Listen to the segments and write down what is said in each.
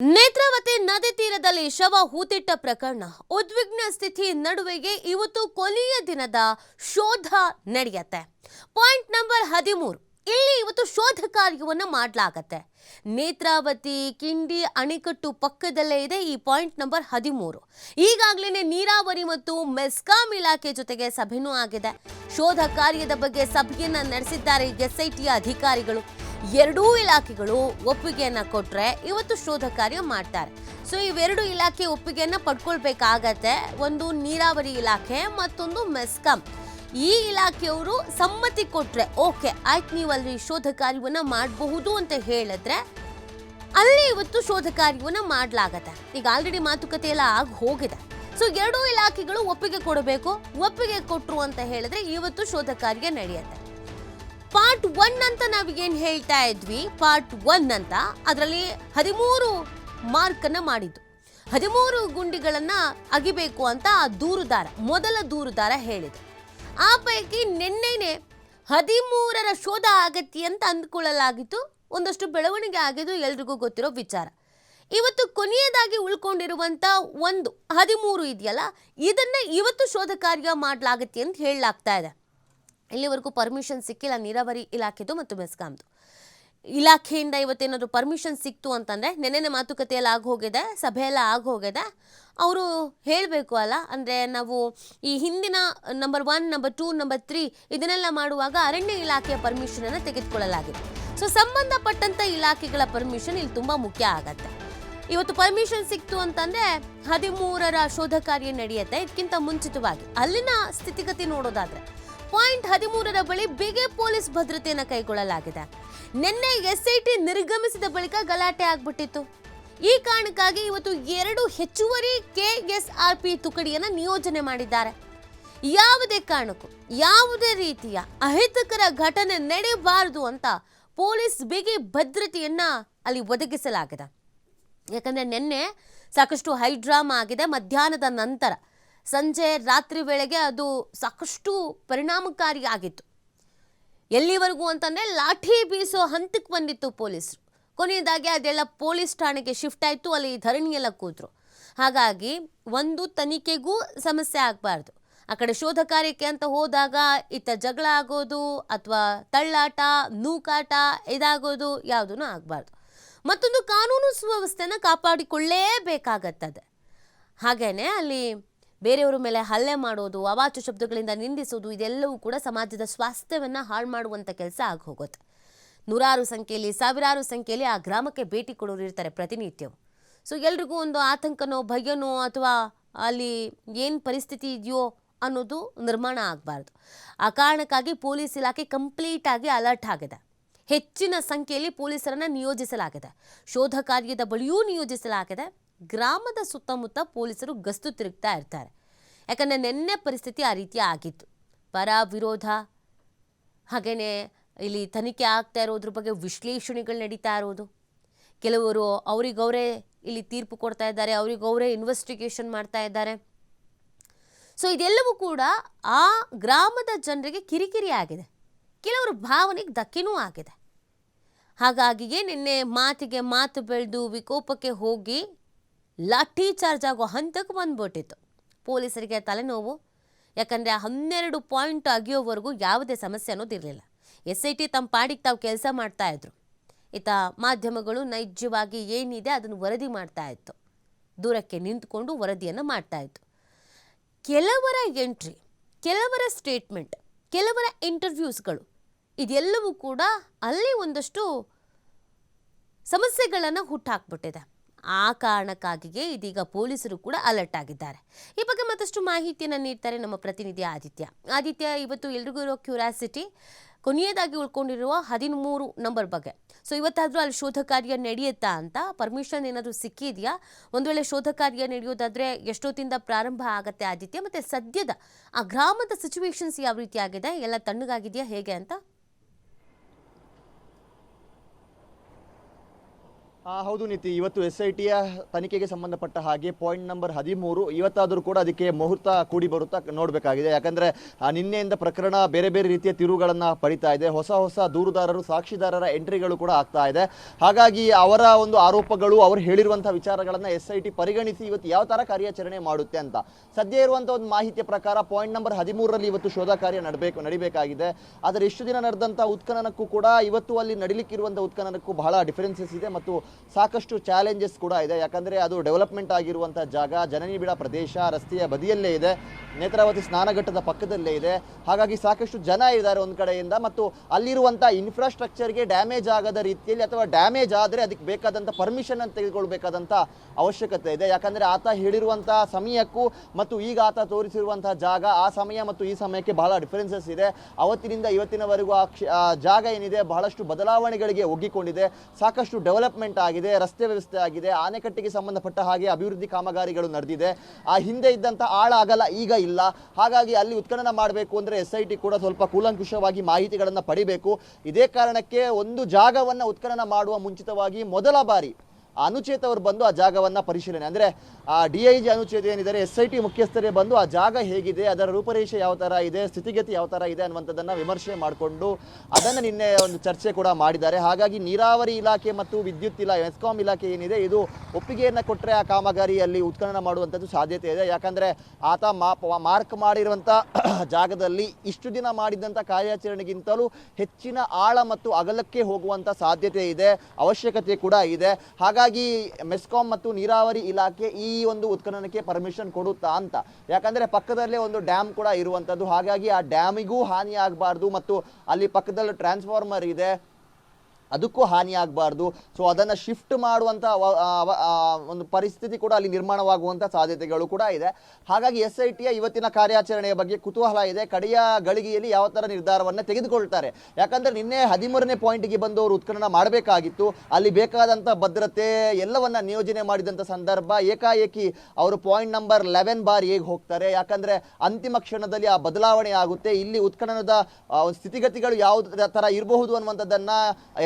ನೇತ್ರಾವತಿ ನದಿ ತೀರದಲ್ಲಿ ಶವ ಹೂತಿಟ್ಟ ಪ್ರಕರಣ. ಉದ್ವಿಗ್ನ ಸ್ಥಿತಿ ನಡುವೆಗೆ ಇವತ್ತು ಕೊನೆಯ ದಿನದ ಶೋಧ ನಡೆಯುತ್ತೆ. ಪಾಯಿಂಟ್ ನಂಬರ್ ಹದಿಮೂರು. ಇಲ್ಲಿ ಇವತ್ತು ಶೋಧ ಕಾರ್ಯವನ್ನು ಮಾಡಲಾಗತ್ತೆ. ನೇತ್ರಾವತಿ ಕಿಂಡಿ ಅಣೆಕಟ್ಟು ಪಕ್ಕದಲ್ಲೇ ಇದೆ ಈ ಪಾಯಿಂಟ್ ನಂಬರ್ ಹದಿಮೂರು. ಈಗಾಗಲೇ ನೀರಾವರಿ ಮತ್ತು ಮೆಸ್ಕಾಂ ಇಲಾಖೆ ಜೊತೆಗೆ ಸಭೆನೂ ಆಗಿದೆ. ಶೋಧ ಕಾರ್ಯದ ಬಗ್ಗೆ ಸಭೆಯನ್ನ ನಡೆಸಿದ್ದಾರೆ ಎಸ್ಐಟಿಯ ಅಧಿಕಾರಿಗಳು. ಎರಡೂ ಇಲಾಖೆಗಳು ಒಪ್ಪಿಗೆಯನ್ನ ಕೊಟ್ರೆ ಇವತ್ತು ಶೋಧ ಕಾರ್ಯ ಮಾಡ್ತಾರೆ. ಸೊ ಇವೆರಡು ಇಲಾಖೆ ಒಪ್ಪಿಗೆಯನ್ನ ಪಡ್ಕೊಳ್ಬೇಕಾಗತ್ತೆ. ಒಂದು ನೀರಾವರಿ ಇಲಾಖೆ, ಮತ್ತೊಂದು ಮೆಸ್ಕಾಂ. ಈ ಇಲಾಖೆಯವರು ಸಮ್ಮತಿ ಕೊಟ್ರೆ ಓಕೆ, ಆಯ್ತು ನೀವು ಅಲ್ಲಿ ಶೋಧ ಕಾರ್ಯವನ್ನ ಮಾಡಬಹುದು ಅಂತ ಹೇಳಿದ್ರೆ ಅಲ್ಲಿ ಇವತ್ತು ಶೋಧ ಕಾರ್ಯವನ್ನ ಮಾಡಲಾಗತ್ತೆ. ಈಗ ಆಲ್ರೆಡಿ ಮಾತುಕತೆ ಎಲ್ಲ ಆಗಿ ಹೋಗಿದೆ. ಸೊ ಎರಡೂ ಇಲಾಖೆಗಳು ಒಪ್ಪಿಗೆ ಕೊಡಬೇಕು. ಒಪ್ಪಿಗೆ ಕೊಟ್ಟರು ಅಂತ ಹೇಳಿದ್ರೆ ಇವತ್ತು ಶೋಧ ಕಾರ್ಯ ನಡೆಯುತ್ತೆ. ಪಾರ್ಟ್ ಒನ್ ಅಂತ ನಾವು ಏನ್ ಹೇಳ್ತಾ ಇದ್ವಿ? ಪಾರ್ಟ್ ಒನ್ ಅಂತ ಅದರಲ್ಲಿ ಹದಿಮೂರು ಮಾರ್ಕ್ ಅನ್ನ ಮಾಡಿದ್ದು. ಹದಿಮೂರು ಗುಂಡಿಗಳನ್ನ ಅಗಿಬೇಕು ಅಂತ ಆ ದೂರುದಾರ, ಮೊದಲ ದೂರುದಾರ ಹೇಳಿದೆ ಆ ಪೈಕಿ ನಿನ್ನೆನೆ ಹದಿಮೂರರ ಶೋಧ ಆಗತ್ತೆ ಅಂತ ಅಂದ್ಕೊಳ್ಳಲಾಗಿತ್ತು. ಒಂದಷ್ಟು ಬೆಳವಣಿಗೆ ಆಗಿದ್ದು ಎಲ್ರಿಗೂ ಗೊತ್ತಿರೋ ವಿಚಾರ. ಇವತ್ತು ಕೊನೆಯದಾಗಿ ಉಳ್ಕೊಂಡಿರುವಂತ ಒಂದು ಹದಿಮೂರು ಇದೆಯಲ್ಲ, ಇದನ್ನ ಇವತ್ತು ಶೋಧ ಕಾರ್ಯ ಮಾಡಲಾಗತ್ತೆ ಅಂತ ಹೇಳಲಾಗ್ತಾ ಇದೆ. ಇಲ್ಲಿವರೆಗೂ ಪರ್ಮಿಷನ್ ಸಿಕ್ಕಿಲ್ಲ, ನೀರಾವರಿ ಇಲಾಖೆದು ಮತ್ತು ಮೆಸ್ಕಾಂದು ಇಲಾಖೆಯಿಂದ ಇವತ್ತೇನಾದರೂ ಪರ್ಮಿಷನ್ ಸಿಕ್ತು ಅಂತಂದರೆ ನೆನೆನೆ ಮಾತುಕತೆಯಲ್ಲಿ ಆಗೋಗಿದೆ ಸಭೆಯೆಲ್ಲ ಆಗೋಗಿದೆ ಅವರು ಹೇಳಬೇಕು ಅಲ್ಲ, ಅಂದರೆ ನಾವು ಈ ಹಿಂದಿನ number one number two number three ಇದನ್ನೆಲ್ಲ ಮಾಡುವಾಗ ಅರಣ್ಯ ಇಲಾಖೆಯ ಪರ್ಮಿಷನನ್ನು ತೆಗೆದುಕೊಳ್ಳಲಾಗಿದೆ. ಸೊ ಸಂಬಂಧಪಟ್ಟಂಥ ಇಲಾಖೆಗಳ ಪರ್ಮಿಷನ್ ಇಲ್ಲಿ ತುಂಬ ಮುಖ್ಯ ಆಗತ್ತೆ. ಇವತ್ತು ಪರ್ಮಿಷನ್ ಸಿಕ್ತು ಅಂತಂದರೆ ಹದಿಮೂರರ ಶೋಧ ಕಾರ್ಯ ನಡೆಯುತ್ತೆ ಇದಕ್ಕಿಂತ ಮುಂಚಿತವಾಗಿ. ಅಲ್ಲಿನ ಸ್ಥಿತಿಗತಿ ನೋಡೋದಾದ್ರೆ ಪಾಯಿಂಟ್ ಹದಿಮೂರರ ಬಳಿ ಬಿಗಿ ಪೊಲೀಸ್ ಭದ್ರತೆಯನ್ನು ಕೈಗೊಳ್ಳಲಾಗಿದೆ. ನಿನ್ನೆ ಎಸ್ಐಟಿ ನಿರ್ಗಮಿಸಿದ ಬಳಿಕ ಗಲಾಟೆ ಆಗ್ಬಿಟ್ಟಿತ್ತು. ಈ ಕಾರಣಕ್ಕಾಗಿ ಇವತ್ತು ಎರಡು ಹೆಚ್ಚುವರಿ ಕೆಎಸ್ಆರ್ಪಿ ತುಕಡಿಯನ್ನು ನಿಯೋಜನೆ ಮಾಡಿದ್ದಾರೆ. ಯಾವುದೇ ಕಾರಣಕ್ಕೂ, ಯಾವುದೇ ರೀತಿಯ ಅಹಿತಕರ ಘಟನೆ ನಡೆಯಬಾರದು ಅಂತ ಪೊಲೀಸ್ ಬಿಗಿ ಭದ್ರತೆಯನ್ನ ಅಲ್ಲಿ ಒದಗಿಸಲಾಗಿದೆ. ಯಾಕಂದರೆ ನಿನ್ನೆ ಸಾಕಷ್ಟು ಹೈಡ್ರಾಮಾ ಆಗಿದೆ. ಮಧ್ಯಾಹ್ನದ ನಂತರ ಸಂಜೆ ರಾತ್ರಿ ವೇಳೆಗೆ ಅದು ಸಾಕಷ್ಟು ಪರಿಣಾಮಕಾರಿ ಆಗಿತ್ತು ಎಲ್ಲಿವರೆಗೂ ಅಂತಂದರೆ ಲಾಠಿ ಬೀಸೋ ಹಂತಕ್ಕೆ ಬಂದಿತ್ತು ಪೊಲೀಸರು. ಕೊನೆಯದಾಗಿ ಅದೆಲ್ಲ ಪೊಲೀಸ್ ಠಾಣೆಗೆ ಶಿಫ್ಟ್ ಆಯಿತು, ಅಲ್ಲಿ ಧರಣಿಯೆಲ್ಲ ಕೂತರು. ಹಾಗಾಗಿ ಒಂದು ತನಿಖೆಗೂ ಸಮಸ್ಯೆ ಆಗಬಾರ್ದು. ಆ ಕಡೆ ಶೋಧ ಕಾರ್ಯಕ್ಕೆ ಅಂತ ಹೋದಾಗ ಇತ್ತ ಜಗಳ ಆಗೋದು ಅಥವಾ ತಳ್ಳಾಟ, ನೂಕಾಟ ಇದಾಗೋದು ಯಾವುದೂ ಆಗಬಾರ್ದು. ಮತ್ತೊಂದು ಕಾನೂನು ಸುವ್ಯವಸ್ಥೆನ ಕಾಪಾಡಿಕೊಳ್ಳೇಬೇಕಾಗತ್ತದೆ. ಹಾಗೇ ಅಲ್ಲಿ ಬೇರೆಯವರ ಮೇಲೆ ಹಲ್ಲೆ ಮಾಡೋದು ಅವಾಚು ಶಬ್ದಗಳಿಂದ ನಿಂದಿಸೋದು ಇದೆಲ್ಲವೂ ಕೂಡ ಸಮಾಜದ ಸ್ವಾಸ್ಥ್ಯವನ್ನು ಹಾಳು ಮಾಡುವಂಥ ಕೆಲಸ ಆಗಿ ಹೋಗುತ್ತೆ ನೂರಾರು ಸಂಖ್ಯೆಯಲ್ಲಿ, ಸಾವಿರಾರು ಸಂಖ್ಯೆಯಲ್ಲಿ ಆ ಗ್ರಾಮಕ್ಕೆ ಭೇಟಿ ಕೊಡೋರು ಇರ್ತಾರೆ ಪ್ರತಿನಿತ್ಯವೂ. ಸೊ ಎಲ್ರಿಗೂ ಒಂದು ಆತಂಕನೋ, ಭಯನೋ ಅಥವಾ ಅಲ್ಲಿ ಏನು ಪರಿಸ್ಥಿತಿ ಇದೆಯೋ ಅನ್ನೋದು ನಿರ್ಮಾಣ ಆಗಬಾರ್ದು. ಆ ಕಾರಣಕ್ಕಾಗಿ ಪೊಲೀಸ್ ಇಲಾಖೆ ಕಂಪ್ಲೀಟ್ ಆಗಿ ಅಲರ್ಟ್ ಆಗಿದೆ. ಹೆಚ್ಚಿನ ಸಂಖ್ಯೆಯಲ್ಲಿ ಪೊಲೀಸರನ್ನ ನಿಯೋಜಿಸಲಾಗಿದೆ. ಶೋಧ ಕಾರ್ಯದ ಬಳಿಯೂ ನಿಯೋಜಿಸಲಾಗಿದೆ. ಗ್ರಾಮದ ಸುತ್ತಮುತ್ತ ಪೊಲೀಸರು ಗಸ್ತು ತಿರುಗ್ತಾ ಇರ್ತಾರೆ. ಯಾಕಂದರೆ ನಿನ್ನೆ ಪರಿಸ್ಥಿತಿ ಆ ರೀತಿ ಆಗಿತ್ತು. ಪರ ವಿರೋಧ ಹಾಗೆಯೇ ಇಲ್ಲಿ ತನಿಖೆ ಆಗ್ತಾ ಇರೋದ್ರ ಬಗ್ಗೆ ವಿಶ್ಲೇಷಣೆಗಳು ನಡೀತಾ ಇರೋದು. ಕೆಲವರು ಅವರಿಗವರೇ ಇಲ್ಲಿ ತೀರ್ಪು ಕೊಡ್ತಾ ಇದ್ದಾರೆ, ಅವರಿಗವರೇ ಇನ್ವೆಸ್ಟಿಗೇಷನ್ ಮಾಡ್ತಾ ಇದ್ದಾರೆ. ಸೊ ಇದೆಲ್ಲವೂ ಕೂಡ ಆ ಗ್ರಾಮದ ಜನರಿಗೆ ಕಿರಿಕಿರಿ ಆಗಿದೆ. ಕೆಲವರು ಭಾವನೆಗೆ ಧಕ್ಕೆನೂ ಆಗಿದೆ. ಹಾಗಾಗಿಯೇ ನಿನ್ನೆ ಮಾತಿಗೆ ಮಾತು ಬೆಳೆದು ವಿಕೋಪಕ್ಕೆ ಹೋಗಿ ಲಾಠಿ ಚಾರ್ಜ್ ಆಗೋ ಹಂತಕ್ಕೆ ಬಂದ್ಬಿಟ್ಟಿತ್ತು. ಪೊಲೀಸರಿಗೆ ತಲೆನೋವು. ಯಾಕಂದರೆ ಹನ್ನೆರಡು ಪಾಯಿಂಟ್ ಅಗಿಯೋವರೆಗೂ ಯಾವುದೇ ಸಮಸ್ಯೆ ಅನ್ನೋದಿರಲಿಲ್ಲ ಎಸ್ ಐ ಟಿ ತಮ್ಮ ಪಾಡಿಗೆ ತಾವು ಕೆಲಸ ಮಾಡ್ತಾ ಇದ್ರು. ಈತ ಮಾಧ್ಯಮಗಳು ನೈಜವಾಗಿ ಏನಿದೆ ಅದನ್ನು ವರದಿ ಮಾಡ್ತಾ ಇತ್ತು. ದೂರಕ್ಕೆ ನಿಂತ್ಕೊಂಡು ವರದಿಯನ್ನು ಮಾಡ್ತಾ ಇತ್ತು. ಕೆಲವರ ಎಂಟ್ರಿ, ಕೆಲವರ ಸ್ಟೇಟ್ಮೆಂಟ್, ಕೆಲವರ ಇಂಟರ್ವ್ಯೂಸ್ಗಳು, ಇದೆಲ್ಲವೂ ಕೂಡ ಅಲ್ಲಿ ಒಂದಷ್ಟು ಸಮಸ್ಯೆಗಳನ್ನು ಹುಟ್ಟಾಕ್ಬಿಟ್ಟಿದೆ. ಆ ಕಾರಣಕ್ಕಾಗಿಯೇ ಇದೀಗ ಪೊಲೀಸರು ಕೂಡ ಅಲರ್ಟ್ ಆಗಿದ್ದಾರೆ. ಈ ಬಗ್ಗೆ ಮತ್ತಷ್ಟು ಮಾಹಿತಿಯನ್ನು ನೀಡ್ತಾರೆ ನಮ್ಮ ಪ್ರತಿನಿಧಿ ಆದಿತ್ಯ. ಆದಿತ್ಯ, ಇವತ್ತು ಎಲ್ರಿಗೂ ಇರೋ ಕ್ಯೂರಿಯಾಸಿಟಿ ಕೊನೆಯದಾಗಿ ಉಳ್ಕೊಂಡಿರುವ ಹದಿಮೂರು ನಂಬರ್ ಬಗ್ಗೆ. ಸೊ ಇವತ್ತಾದರೂ ಅಲ್ಲಿ ಶೋಧ ಕಾರ್ಯ ನಡೆಯುತ್ತಾ ಅಂತ ಪರ್ಮಿಷನ್ ಏನಾದರೂ ಸಿಕ್ಕಿದೆಯಾ? ಒಂದು ವೇಳೆ ಶೋಧ ಕಾರ್ಯ ನಡೆಯೋದಾದರೆ ಎಷ್ಟೊತ್ತಿಂದ ಪ್ರಾರಂಭ ಆಗುತ್ತೆ ಆದಿತ್ಯ? ಮತ್ತು ಸದ್ಯದ ಆ ಗ್ರಾಮದ ಸಿಚುವೇಶನ್ಸ್ ಯಾವ ರೀತಿ ಆಗಿದೆ? ಎಲ್ಲ ತಣ್ಣಗಾಗಿದೆಯಾ? ಹೇಗೆ ಅಂತ? ಹೌದು ನೀತಿ, ಇವತ್ತು ಎಸ್ ಐ ಟಿಯ ತನಿಖೆಗೆ ಸಂಬಂಧಪಟ್ಟ ಹಾಗೆ ಪಾಯಿಂಟ್ ನಂಬರ್ ಹದಿಮೂರು, ಇವತ್ತಾದರೂ ಕೂಡ ಅದಕ್ಕೆ ಮುಹೂರ್ತ ಕೂಡಿ ಬರುತ್ತಾ ನೋಡಬೇಕಾಗಿದೆ. ಯಾಕಂದರೆ ನಿನ್ನೆಯಿಂದ ಪ್ರಕರಣ ಬೇರೆ ಬೇರೆ ರೀತಿಯ ತಿರುವುಗಳನ್ನು ಪಡಿತಾ ಇದೆ. ಹೊಸ ಹೊಸ ದೂರುದಾರರು, ಸಾಕ್ಷಿದಾರರ ಎಂಟ್ರಿಗಳು ಕೂಡ ಆಗ್ತಾ ಇದೆ. ಹಾಗಾಗಿ ಅವರ ಒಂದು ಆರೋಪಗಳು, ಅವರು ಹೇಳಿರುವಂಥ ವಿಚಾರಗಳನ್ನು ಎಸ್ ಐ ಟಿ ಪರಿಗಣಿಸಿ ಇವತ್ತು ಯಾವ ಥರ ಕಾರ್ಯಾಚರಣೆ ಮಾಡುತ್ತೆ ಅಂತ. ಸದ್ಯ ಇರುವಂಥ ಒಂದು ಮಾಹಿತಿಯ ಪ್ರಕಾರ ಪಾಯಿಂಟ್ ನಂಬರ್ ಹದಿಮೂರರಲ್ಲಿ ಇವತ್ತು ಶೋಧ ಕಾರ್ಯ ನಡಬೇಕು, ನಡಿಬೇಕಾಗಿದೆ. ಆದರೆ ಇಷ್ಟು ದಿನ ನಡೆದಂಥ ಉತ್ಖನನಕ್ಕೂ ಕೂಡ ಇವತ್ತು ಅಲ್ಲಿ ನಡಿಲಿಕ್ಕಿರುವಂಥ ಉತ್ಖನನಕ್ಕೂ ಬಹಳ ಡಿಫರೆನ್ಸಸ್ ಇದೆ ಮತ್ತು ಸಾಕಷ್ಟು ಚಾಲೆಂಜಸ್ ಕೂಡ ಇದೆ. ಯಾಕಂದರೆ ಅದು ಡೆವಲಪ್ಮೆಂಟ್ ಆಗಿರುವಂಥ ಜಾಗ, ಜನನಿಬಿಡ ಪ್ರದೇಶ, ರಸ್ತೆಯ ಬದಿಯಲ್ಲೇ ಇದೆ. ನೇತ್ರಾವತಿ ಸ್ನಾನಘಟ್ಟದ ಪಕ್ಕದಲ್ಲೇ ಇದೆ. ಹಾಗಾಗಿ ಸಾಕಷ್ಟು ಜನ ಇದ್ದಾರೆ ಒಂದು ಕಡೆಯಿಂದ. ಮತ್ತು ಅಲ್ಲಿರುವಂಥ ಇನ್ಫ್ರಾಸ್ಟ್ರಕ್ಚರ್ಗೆ ಡ್ಯಾಮೇಜ್ ಆಗದ ರೀತಿಯಲ್ಲಿ ಅಥವಾ ಡ್ಯಾಮೇಜ್ ಆದರೆ ಅದಕ್ಕೆ ಬೇಕಾದಂಥ ಪರ್ಮಿಷನ್ ಅಂತ ತೆಗೆದುಕೊಳ್ಬೇಕಾದಂಥ ಅವಶ್ಯಕತೆ ಇದೆ. ಯಾಕಂದರೆ ಆತ ಹೇಳಿರುವಂಥ ಸಮಯಕ್ಕೂ ಮತ್ತು ಈಗ ಆತ ತೋರಿಸಿರುವಂಥ ಜಾಗ, ಆ ಸಮಯ ಮತ್ತು ಈ ಸಮಯಕ್ಕೆ ಬಹಳ ಡಿಫರೆನ್ಸಸ್ ಇದೆ. ಅವತ್ತಿನಿಂದ ಇವತ್ತಿನವರೆಗೂ ಆ ಜಾಗ ಏನಿದೆ, ಬಹಳಷ್ಟು ಬದಲಾವಣೆಗಳಿಗೆ ಒಗ್ಗಿಕೊಂಡಿದೆ. ಸಾಕಷ್ಟು ಡೆವಲಪ್ಮೆಂಟ್ ಆಗಿದೆ, ರಸ್ತೆ ವ್ಯವಸ್ಥೆ ಆಗಿದೆ, ಆನೆಕಟ್ಟಿಗೆ ಸಂಬಂಧಪಟ್ಟ ಹಾಗೆ ಅಭಿವೃದ್ಧಿ ಕಾಮಗಾರಿಗಳು ನಡೆದಿದೆ. ಆ ಹಿಂದೆ ಇದ್ದಂಥ ಆಳ ಆಗಲ್ಲ ಈಗ ಇಲ್ಲ. ಹಾಗಾಗಿ ಅಲ್ಲಿ ಉತ್ಖನನ ಮಾಡಬೇಕು ಅಂದರೆ ಎಸ್ ಐ ಟಿ ಕೂಡ ಸ್ವಲ್ಪ ಕೂಲಂಕುಷವಾಗಿ ಮಾಹಿತಿಗಳನ್ನು ಪಡಿಬೇಕು. ಇದೇ ಕಾರಣಕ್ಕೆ ಒಂದು ಜಾಗವನ್ನು ಉತ್ಖನನ ಮಾಡುವ ಮುಂಚಿತವಾಗಿ ಮೊದಲ ಬಾರಿ ಅನುಚೇತ ಅವರು ಬಂದು ಆ ಜಾಗವನ್ನು ಪರಿಶೀಲನೆ. ಅಂದರೆ, ಆ ಡಿ ಐ ಜಿ ಅನುಚೇತ ಏನಿದ್ದಾರೆ, ಎಸ್ ಐ ಟಿ ಮುಖ್ಯಸ್ಥರೇ ಬಂದು ಆ ಜಾಗ ಹೇಗಿದೆ, ಅದರ ರೂಪರೇಷೆ ಯಾವ ಥರ ಇದೆ, ಸ್ಥಿತಿಗತಿ ಯಾವ ಥರ ಇದೆ ಅನ್ನುವಂಥದ್ದನ್ನು ವಿಮರ್ಶೆ ಮಾಡಿಕೊಂಡು ಅದನ್ನು ನಿನ್ನೆ ಒಂದು ಚರ್ಚೆ ಕೂಡ ಮಾಡಿದ್ದಾರೆ. ಹಾಗಾಗಿ ನೀರಾವರಿ ಇಲಾಖೆ ಮತ್ತು ವಿದ್ಯುತ್ ಇಲಾ, ಎಸ್ಕಾಂ ಇಲಾಖೆ ಏನಿದೆ, ಇದು ಒಪ್ಪಿಗೆಯನ್ನು ಕೊಟ್ಟರೆ ಆ ಕಾಮಗಾರಿಯಲ್ಲಿ ಉತ್ಖನನ ಮಾಡುವಂಥದ್ದು ಸಾಧ್ಯತೆ ಇದೆ. ಯಾಕಂದರೆ, ಆತ ಮಾರ್ಕ್ ಮಾಡಿರುವಂಥ ಜಾಗದಲ್ಲಿ ಇಷ್ಟು ದಿನ ಮಾಡಿದಂಥ ಕಾರ್ಯಾಚರಣೆಗಿಂತಲೂ ಹೆಚ್ಚಿನ ಆಳ ಮತ್ತು ಅಗಲಕ್ಕೆ ಹೋಗುವಂಥ ಸಾಧ್ಯತೆ ಇದೆ, ಅವಶ್ಯಕತೆ ಕೂಡ ಇದೆ. ಹಾಗಾಗಿ ಮೆಸ್ಕಾಂ ಮತ್ತು ನೀರಾವರಿ ಇಲಾಖೆ ಈ ಒಂದು ಉತ್ಖನನಕ್ಕೆ ಪರ್ಮಿಷನ್ ಕೊಡುತ್ತಾ ಅಂತ. ಯಾಕಂದರೆ ಪಕ್ಕದಲ್ಲೇ ಒಂದು ಡ್ಯಾಮ್ ಕೂಡ ಇರುವಂಥದ್ದು ಹಾಗಾಗಿ ಆ ಡ್ಯಾಮಿಗೂ ಹಾನಿ ಆಗಬಾರ್ದು ಮತ್ತು ಅಲ್ಲಿ ಪಕ್ಕದಲ್ಲಿ ಟ್ರಾನ್ಸ್ಫಾರ್ಮರ್ ಇದೆ. ಅದಕ್ಕೂ ಹಾನಿ ಆಗಬಾರ್ದು. ಸೊ ಅದನ್ನು ಶಿಫ್ಟ್ ಮಾಡುವಂಥ ಒಂದು ಪರಿಸ್ಥಿತಿ ಕೂಡ ಅಲ್ಲಿ ನಿರ್ಮಾಣವಾಗುವಂಥ ಸಾಧ್ಯತೆಗಳು ಕೂಡ ಇದೆ. ಹಾಗಾಗಿ ಎಸ್ ಐ ಟಿಯ ಇವತ್ತಿನ ಕಾರ್ಯಾಚರಣೆಯ ಬಗ್ಗೆ ಕುತೂಹಲ ಇದೆ. ಕಡೆಯ ಗಳಿಗೆಯಲ್ಲಿ ಯಾವ ಥರ ನಿರ್ಧಾರವನ್ನು ತೆಗೆದುಕೊಳ್ತಾರೆ. ಯಾಕಂದರೆ ನಿನ್ನೆ ಹದಿಮೂರನೇ ಪಾಯಿಂಟ್ಗೆ ಬಂದು ಅವರು ಉತ್ಖನನ ಮಾಡಬೇಕಾಗಿತ್ತು. ಅಲ್ಲಿ ಬೇಕಾದಂಥ ಭದ್ರತೆ ಎಲ್ಲವನ್ನ ನಿಯೋಜನೆ ಮಾಡಿದಂಥ ಸಂದರ್ಭ ಏಕಾಏಕಿ ಅವರು ಪಾಯಿಂಟ್ ನಂಬರ್ ಲೆವೆನ್ ಬಾರ್ ಹೇಗೆ ಹೋಗ್ತಾರೆ. ಯಾಕಂದರೆ ಅಂತಿಮ ಕ್ಷಣದಲ್ಲಿ ಆ ಬದಲಾವಣೆ ಆಗುತ್ತೆ. ಇಲ್ಲಿ ಉತ್ಖನನದ ಸ್ಥಿತಿಗತಿಗಳು ಯಾವ ಥರ ಇರಬಹುದು ಅನ್ನುವಂಥದ್ದನ್ನು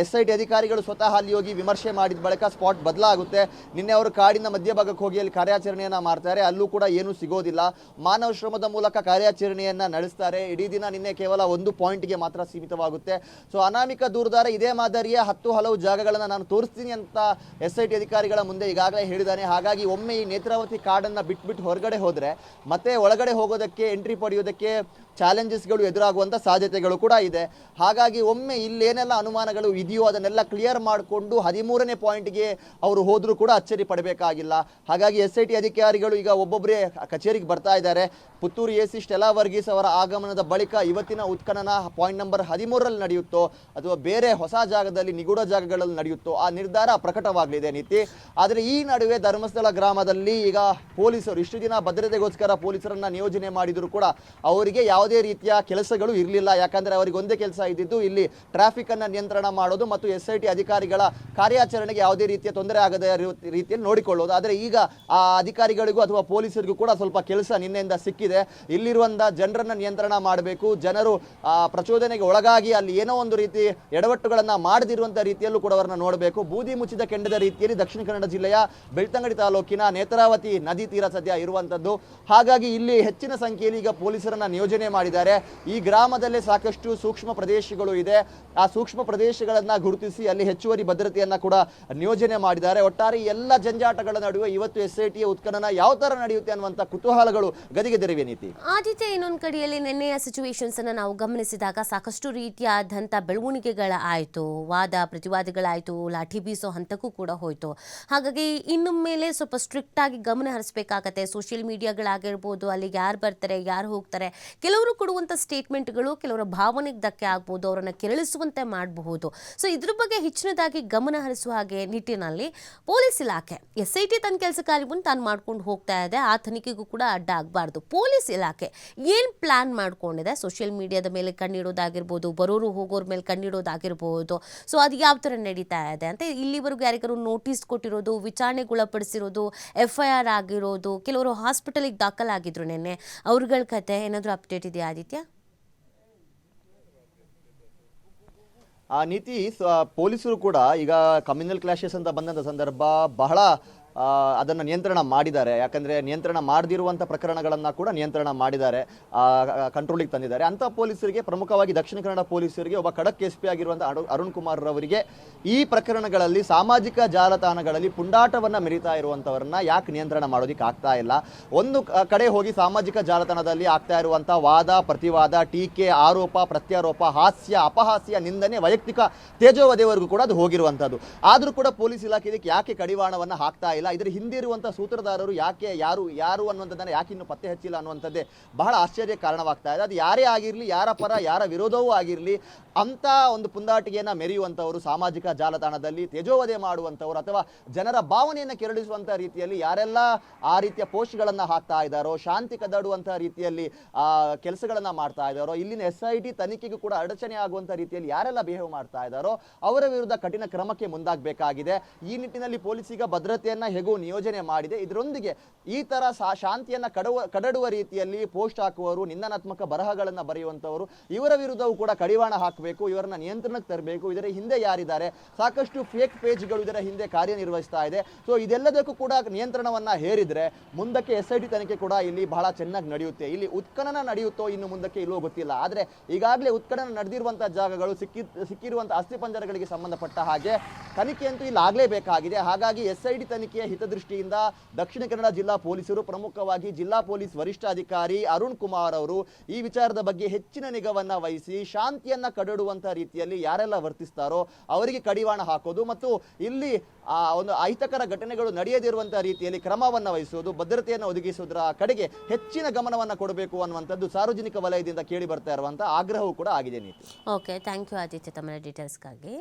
ಎಸ್ ಐ ಟಿ ಅಧಿಕಾರಿಗಳು ಸ್ವತಃ ಅಲ್ಲಿ ಹೋಗಿ ವಿಮರ್ಶೆ ಮಾಡಿದ ಬಳಿಕ ಸ್ಪಾಟ್ ಬದಲಾಗುತ್ತೆ. ನಿನ್ನೆ ಅವರು ಕಾಡಿನ ಮಧ್ಯಭಾಗಕ್ಕೆ ಹೋಗಿ ಅಲ್ಲಿ ಕಾರ್ಯಾಚರಣೆಯನ್ನು ಮಾಡ್ತಾರೆ. ಅಲ್ಲೂ ಕೂಡ ಏನೂ ಸಿಗೋದಿಲ್ಲ. ಮಾನವ ಶ್ರಮದ ಮೂಲಕ ಕಾರ್ಯಾಚರಣೆಯನ್ನು ನಡೆಸ್ತಾರೆ. ಇಡೀ ದಿನ ನಿನ್ನೆ ಕೇವಲ ಒಂದು ಪಾಯಿಂಟ್ಗೆ ಮಾತ್ರ ಸೀಮಿತವಾಗುತ್ತೆ. ಸೊ, ಅನಾಮಿಕ ದೂರದಾರ ಇದೇ ಮಾದರಿಯ ಹತ್ತು ಹಲವು ಜಾಗಗಳನ್ನು ನಾನು ತೋರಿಸ್ತೀನಿ ಅಂತ ಎಸ್ ಐ ಅಧಿಕಾರಿಗಳ ಮುಂದೆ ಈಗಾಗಲೇ ಹೇಳಿದ್ದಾನೆ. ಹಾಗಾಗಿ ಒಮ್ಮೆ ಈ ನೇತ್ರಾವತಿ ಕಾಡನ್ನು ಬಿಟ್ಬಿಟ್ಟು ಹೊರಗಡೆ ಹೋದರೆ, ಮತ್ತೆ ಒಳಗಡೆ ಹೋಗೋದಕ್ಕೆ, ಎಂಟ್ರಿ ಪಡೆಯೋದಕ್ಕೆ ಚಾಲೆಂಜಸ್ಗಳು ಎದುರಾಗುವಂಥ ಸಾಧ್ಯತೆಗಳು ಕೂಡ ಇದೆ. ಹಾಗಾಗಿ ಒಮ್ಮೆ ಇಲ್ಲೇನೆಲ್ಲ ಅನುಮಾನಗಳು ಇದೆಯೋ ಅದನ್ನೆಲ್ಲ ಕ್ಲಿಯರ್ ಮಾಡಿಕೊಂಡು ಹದಿಮೂರನೇ ಪಾಯಿಂಟ್ಗೆ ಅವರು ಹೋದರೂ ಕೂಡ ಅಚ್ಚರಿ ಪಡಬೇಕಾಗಿಲ್ಲ. ಹಾಗಾಗಿ ಎಸ್ ಐ ಟಿ ಅಧಿಕಾರಿಗಳು ಈಗ ಒಬ್ಬೊಬ್ಬರೇ ಕಚೇರಿಗೆ ಬರ್ತಾ ಇದ್ದಾರೆ. Puttur A C Stella Varghese ಅವರ ಆಗಮನದ ಬಳಿಕ ಇವತ್ತಿನ ಉತ್ಖನನ ಪಾಯಿಂಟ್ ನಂಬರ್ ಹದಿಮೂರರಲ್ಲಿ ನಡೆಯುತ್ತೋ ಅಥವಾ ಬೇರೆ ಹೊಸ ಜಾಗದಲ್ಲಿ ನಿಗೂಢ ಜಾಗಗಳಲ್ಲಿ ನಡೆಯುತ್ತೋ ಆ ನಿರ್ಧಾರ ಪ್ರಕಟವಾಗಲಿದೆ ನೀತಿ ಆದರೆ ಈ ನಡುವೆ ಧರ್ಮಸ್ಥಳ ಗ್ರಾಮದಲ್ಲಿ ಈಗ ಪೊಲೀಸರು ಇಷ್ಟು ದಿನ ಭದ್ರತೆಗೋಸ್ಕರ ಪೊಲೀಸರನ್ನ ನಿಯೋಜನೆ ಮಾಡಿದರೂ ಕೂಡ ಅವರಿಗೆ ಯಾವುದೇ ರೀತಿಯ ಕೆಲಸಗಳು ಇರಲಿಲ್ಲ. ಯಾಕಂದರೆ ಅವರಿಗೆ ಒಂದೇ ಕೆಲಸ ಇದ್ದಿದ್ದು ಇಲ್ಲಿ ಟ್ರಾಫಿಕ್ ಅನ್ನು ನಿಯಂತ್ರಣ ಮಾಡೋದು ಮತ್ತು ಎಸ್ ಐ ಟಿ ಅಧಿಕಾರಿಗಳ ಕಾರ್ಯಾಚರಣೆಗೆ ಯಾವುದೇ ರೀತಿಯ ತೊಂದರೆ ಆಗದ ರೀತಿಯಲ್ಲಿ ನೋಡಿಕೊಳ್ಳೋದು. ಆದರೆ ಈಗ ಆ ಅಧಿಕಾರಿಗಳಿಗೂ ಅಥವಾ ಪೊಲೀಸರಿಗೂ ಕೂಡ ಸ್ವಲ್ಪ ಕೆಲಸ ನಿನ್ನೆಯಿಂದ ಸಿಕ್ಕಿದೆ. ಇಲ್ಲಿರುವಂಥ ಜನರನ್ನು ನಿಯಂತ್ರಣ ಮಾಡಬೇಕು. ಜನರು ಪ್ರಚೋದನೆಗೆ ಒಳಗಾಗಿ ಅಲ್ಲಿ ಏನೋ ಒಂದು ರೀತಿ ಎಡವಟ್ಟುಗಳನ್ನು ಮಾಡದಿರುವಂಥ ರೀತಿಯಲ್ಲೂ ಕೂಡ ಅವರನ್ನ ನೋಡಬೇಕು. ಬೂದಿ ಮುಚ್ಚಿದ ಕೆಂಡದ ರೀತಿಯಲ್ಲಿ ದಕ್ಷಿಣ ಕನ್ನಡ ಜಿಲ್ಲೆಯ ಬೆಳ್ತಂಗಡಿ ತಾಲೂಕಿನ ನೇತ್ರಾವತಿ ನದಿ ತೀರ ಸದ್ಯ ಇರುವಂಥದ್ದು ಹಾಗಾಗಿ ಇಲ್ಲಿ ಹೆಚ್ಚಿನ ಸಂಖ್ಯೆಯಲ್ಲಿ ಈಗ ಪೊಲೀಸರನ್ನು ನಿಯೋಜನೆ ಮಾಡಿದ್ದಾರೆ. ಈ ಗ್ರಾಮದಲ್ಲಿ ಸಾಕಷ್ಟು ಸೂಕ್ಷ್ಮ ಪ್ರದೇಶಗಳು ಇದೆ. ಆ ಸೂಕ್ಷ್ಮ ಪ್ರದೇಶಗಳನ್ನ ಗುರುತಿಸಿ ಅಲ್ಲಿ ಹೆಚ್ಚುವರಿ ಭದ್ರತೆಯನ್ನ ಕೂಡ ನಿಯೋಜನೆ ಮಾಡಿದ್ದಾರೆ. ಒಟ್ಟಾರೆ ಎಲ್ಲ ಜಂಜಾಟಗಳ ನಡುವೆ ಇವತ್ತು ಎಸ್ ಐ ಟಿಯ ಉತ್ಖನನ ಯಾವ ತರ ನಡೆಯುತ್ತೆ ಅನ್ನುವಂಥ ಕುತೂಹಲಗಳು ಗದಿಗೆದರಿವೆ ನೀತಿ. ಆದಿತ್ಯ, ಇನ್ನೊಂದು ಕಡೆಯಲ್ಲಿ ನಿನ್ನೆಯ ಸಿಚುವೇಶನ್ಸ್ ಅನ್ನ ನಾವು ಗಮನಿಸಿದಾಗ ಸಾಕಷ್ಟು ರೀತಿಯಾದಂಥ ಬೆಳವಣಿಗೆಗಳ ಆಯಿತು. ವಾದ ಪ್ರತಿವಾದಗಳಾಯಿತು, ಲಾಠಿ ಬೀಸೋ ಹಂತಕ್ಕೂ ಕೂಡ ಹೋಯಿತು. ಹಾಗಾಗಿ ಇನ್ನು ಮೇಲೆ ಸ್ವಲ್ಪ ಸ್ಟ್ರಿಕ್ಟ್ ಆಗಿ ಗಮನ ಹರಿಸಬೇಕಾಗತ್ತೆ. ಸೋಷಿಯಲ್ ಮೀಡಿಯಾಗಳಾಗಿರ್ಬೋದು ಅಲ್ಲಿಗೆ ಯಾರು ಬರ್ತಾರೆ, ಯಾರು ಹೋಗ್ತಾರೆ ಕೆಲವರು ಕೊಡುವಂಥ ಸ್ಟೇಟ್ಮೆಂಟ್ಗಳು ಕೆಲವರ ಭಾವನೆಗೆ ಧಕ್ಕೆ ಆಗ್ಬೋದು, ಅವರನ್ನು ಕೆರಳಿಸುವಂತೆ ಮಾಡಬಹುದು. ಸೊ ಇದ್ರ ಬಗ್ಗೆ ಹೆಚ್ಚಿನದಾಗಿ ಗಮನ ಹರಿಸುವ ಹಾಗೆ ನಿಟ್ಟಿನಲ್ಲಿ ಪೊಲೀಸ್ ಇಲಾಖೆ, ಎಸ್ ಐ ಟಿ ತನ್ನ ಕೆಲಸ ಕಾರ್ಯವನ್ನು ತಾನು ಮಾಡ್ಕೊಂಡು ಹೋಗ್ತಾ ಇದೆ. ಆ ತನಿಖೆಗೂ ಕೂಡ ಅಡ್ಡ ಆಗಬಾರ್ದು. ಪೊಲೀಸ್ ಇಲಾಖೆ ಏನು ಪ್ಲಾನ್ ಮಾಡ್ಕೊಂಡಿದೆ? ಸೋಷಿಯಲ್ ಮೀಡಿಯಾದ ಮೇಲೆ ಕಣ್ಣಿಡೋದಾಗಿರ್ಬೋದು, ಬರೋರು ಹೋಗೋರ ಮೇಲೆ ಕಣ್ಣಿಡೋದಾಗಿರ್ಬೋದು. ಸೊ ಅದು ಯಾವ ಥರ ನಡೀತಾ ಇದೆ ಅಂತ ಇಲ್ಲಿವರೆಗೂ ಯಾರಿಗಾರು ನೋಟಿಸ್ ಕೊಟ್ಟಿರೋದು, ವಿಚಾರಣೆಗೊಳಪಡಿಸಿರೋದು ಎಫ್ ಐ ಆರ್ ಆಗಿರೋದು, ಕೆಲವರು ಹಾಸ್ಪಿಟಲಿಗೆ ದಾಖಲಾಗಿದ್ರು ನಿನ್ನೆ, ಅವ್ರಗಳ ಕತೆ ಏನಾದರೂ ಅಪ್ಡೇಟ್ ಇದೆಯಾ ಆದಿತ್ಯ? ಆ ನೀತಿ ಪೊಲೀಸರು ಕೂಡ ಈಗ ಕಮ್ಯುನಲ್ ಕ್ಲಾಶಸ್ ಅಂತ ಬಂದಂಥ ಸಂದರ್ಭ ಬಹಳ ಅದನ್ನ ನಿಯಂತ್ರಣ ಮಾಡಿದ್ದಾರೆ. ಯಾಕಂದರೆ ನಿಯಂತ್ರಣ ಮಾಡದಿರುವಂಥ ಪ್ರಕರಣಗಳನ್ನು ಕೂಡ ನಿಯಂತ್ರಣ ಮಾಡಿದ್ದಾರೆ. ಕಂಟ್ರೋಲಿಗೆ ತಂದಿದ್ದಾರೆ. ಅಂಥ ಪೊಲೀಸರಿಗೆ, ಪ್ರಮುಖವಾಗಿ ದಕ್ಷಿಣ ಕನ್ನಡ ಪೊಲೀಸರಿಗೆ, ಒಬ್ಬ ಖಡಕ್ ಎಸ್ ಪಿ ಆಗಿರುವಂಥ ಅರುಣ್ ಕುಮಾರ್ ರವರಿಗೆ ಈ ಪ್ರಕರಣಗಳಲ್ಲಿ ಸಾಮಾಜಿಕ ಜಾಲತಾಣಗಳಲ್ಲಿ ಪುಂಡಾಟವನ್ನು ಮೆರಿತಾ ಇರುವಂಥವ್ರನ್ನ ಯಾಕೆ ನಿಯಂತ್ರಣ ಮಾಡೋದಿಕ್ಕೆ ಆಗ್ತಾ ಇಲ್ಲ? ಒಂದು ಕಡೆ ಹೋಗಿ ಸಾಮಾಜಿಕ ಜಾಲತಾಣದಲ್ಲಿ ಆಗ್ತಾ ಇರುವಂಥ ವಾದ, ಪ್ರತಿವಾದ, ಟೀಕೆ, ಆರೋಪ, ಪ್ರತ್ಯಾರೋಪ, ಹಾಸ್ಯ, ಅಪಹಾಸ್ಯ, ನಿಂದನೆ, ವೈಯಕ್ತಿಕ ತೇಜೋವಧೆವರೆಗೂ ಕೂಡ ಅದು ಹೋಗಿರುವಂಥದ್ದು ಆದರೂ ಕೂಡ ಪೊಲೀಸ್ ಇಲಾಖೆ ಇದಕ್ಕೆ ಯಾಕೆ ಕಡಿವಾಣವನ್ನು ಹಾಕ್ತಾ ಇದರ ಹಿಂದೆ ಇರುವಂತಹ ಸೂತ್ರಧಾರರು ಯಾಕೆ, ಯಾರು ಯಾರು ಅನ್ನುವಂಥದ್ದನ್ನು ಯಾಕೆ ಇನ್ನು ಪತ್ತೆ ಹಚ್ಚಿಲ್ಲ ಅನ್ನುವಂಥದ್ದೇ ಬಹಳ ಆಶ್ಚರ್ಯ ಕಾರಣವಾಗ್ತಾ ಇದೆ. ಅದು ಯಾರೇ ಆಗಿರಲಿ, ಯಾರ ಪರ, ಯಾರ ವಿರೋಧವೂ ಆಗಿರಲಿ ಅಂತ ಒಂದು ಪುಂದಾಟಿಗೆಯನ್ನು ಮೆರೆಯುವಂಥವರು, ಸಾಮಾಜಿಕ ಜಾಲತಾಣದಲ್ಲಿ ತೇಜೋವಧೆ ಮಾಡುವಂಥವ್ರು ಅಥವಾ ಜನರ ಭಾವನೆಯನ್ನು ಕೆರಳಿಸುವಂಥ ರೀತಿಯಲ್ಲಿ ಯಾರೆಲ್ಲ ಆ ರೀತಿಯ ಪೋಸ್ಟ್ಗಳನ್ನು ಹಾಕ್ತಾ ಇದ್ದಾರೋ, ಶಾಂತಿ ಕದಡುವಂಥ ರೀತಿಯಲ್ಲಿ ಕೆಲಸಗಳನ್ನ ಮಾಡ್ತಾ ಇದ್ದಾರೋ, ಇಲ್ಲಿನ ಎಸ್ ಐ ಟಿ ತನಿಖೆಗೂ ಕೂಡ ಅಡಚಣೆ ಆಗುವಂಥ ರೀತಿಯಲ್ಲಿ ಯಾರೆಲ್ಲ ಬಿಹೇವ್ ಮಾಡ್ತಾ ಇದ್ದಾರೋ, ಅವರ ವಿರುದ್ಧ ಕಠಿಣ ಕ್ರಮಕ್ಕೆ ಮುಂದಾಗಬೇಕಾಗಿದೆ. ಈ ನಿಟ್ಟಿನಲ್ಲಿ ಪೊಲೀಸ್ ಈಗ ಭದ್ರತೆಯನ್ನ ಹೇಗೂ ನಿಯೋಜನೆ ಮಾಡಿದೆ. ಇದರೊಂದಿಗೆ ಈ ತರ ಶಾಂತಿಯನ್ನ ಕಡುವ, ಕಡಡುವ ರೀತಿಯಲ್ಲಿ ಪೋಸ್ಟ್ ಹಾಕುವವರು, ನಿಂದನಾತ್ಮಕ ಬರಹಗಳನ್ನು ಬರೆಯುವಂಥವರು ಇವರ ವಿರುದ್ಧವೂ ಕೂಡ ಕಡಿವಾಣ ಹಾಕಬೇಕು, ಇವರನ್ನ ನಿಯಂತ್ರಣಕ್ಕೆ ತರಬೇಕು. ಇದರ ಹಿಂದೆ ಯಾರಿದ್ದಾರೆ? ಸಾಕಷ್ಟು ಫೇಕ್ ಪೇಜ್ಗಳು ಇದರ ಹಿಂದೆ ಕಾರ್ಯನಿರ್ವಹಿಸ್ತಾ ಇದೆ. ಸೊ ಇದೆಲ್ಲದಕ್ಕೂ ಕೂಡ ನಿಯಂತ್ರಣವನ್ನ ಹೇರಿದ್ರೆ ಮುಂದಕ್ಕೆ ಎಸ್ ಐ ಟಿ ತನಿಖೆ ಕೂಡ ಇಲ್ಲಿ ಬಹಳ ಚೆನ್ನಾಗಿ ನಡೆಯುತ್ತೆ. ಇಲ್ಲಿ ಉತ್ಖನನ ನಡೆಯುತ್ತೋ ಇನ್ನು ಮುಂದಕ್ಕೆ ಇಲ್ಲೋ ಗೊತ್ತಿಲ್ಲ. ಆದ್ರೆ ಈಗಾಗಲೇ ಉತ್ಖನನ ನಡೆದಿರುವಂತಹ ಜಾಗಗಳು ಸಿಕ್ಕಿ ಸಿಕ್ಕಿರುವಂತಹ ಅಸ್ಥಿಪಂಜರಗಳಿಗೆ ಸಂಬಂಧಪಟ್ಟ ಹಾಗೆ ತನಿಖೆ ಅಂತೂ ಇಲ್ಲಿ ಆಗಲೇಬೇಕಾಗಿದೆ. ಹಾಗಾಗಿ ಎಸ್ ಐ ಟಿ ತನಿಖೆಯ ಹಿತದೃಷ್ಟಿಯಿಂದ ದಕ್ಷಿಣ ಕನ್ನಡ ಜಿಲ್ಲಾ ಪೊಲೀಸರು, ಪ್ರಮುಖವಾಗಿ ಜಿಲ್ಲಾ ಪೊಲೀಸ್ ವರಿಷ್ಠಾಧಿಕಾರಿ ಅರುಣ್ ಕುಮಾರ್ ಅವರು ಈ ವಿಚಾರದ ಬಗ್ಗೆ ಹೆಚ್ಚಿನ ನಿಗಾವನ್ನ ವಹಿಸಿ ಶಾಂತಿಯನ್ನ ಕಡಡುವಂತ ರೀತಿಯಲ್ಲಿ ಯಾರೆಲ್ಲ ವರ್ತಿಸ್ತಾರೋ ಅವರಿಗೆ ಕಡಿವಾಣ ಹಾಕೋದು ಮತ್ತು ಇಲ್ಲಿ ಆ ಒಂದು ಅಹಿತಕರ ಘಟನೆಗಳು ನಡೆಯದಿರುವಂತಹ ರೀತಿಯಲ್ಲಿ ಕ್ರಮವನ್ನು ವಹಿಸುವುದು, ಭದ್ರತೆಯನ್ನು ಒದಗಿಸುವುದರ ಕಡೆಗೆ ಹೆಚ್ಚಿನ ಗಮನವನ್ನು ಕೊಡಬೇಕು ಅನ್ನುವಂಥದ್ದು ಸಾರ್ವಜನಿಕ ವಲಯದಿಂದ ಕೇಳಿ ಬರ್ತಾ ಇರುವಂತಹ ಆಗ್ರಹವೂ ಕೂಡ ಆಗಿದೆ ನೀತಿ. ಓಕೆ ಥ್ಯಾಂಕ್ ಯು ಆದಿತ್ಯ ತಮ್ಮ ಡೀಟೇಲ್ಸ್ಗಾಗಿ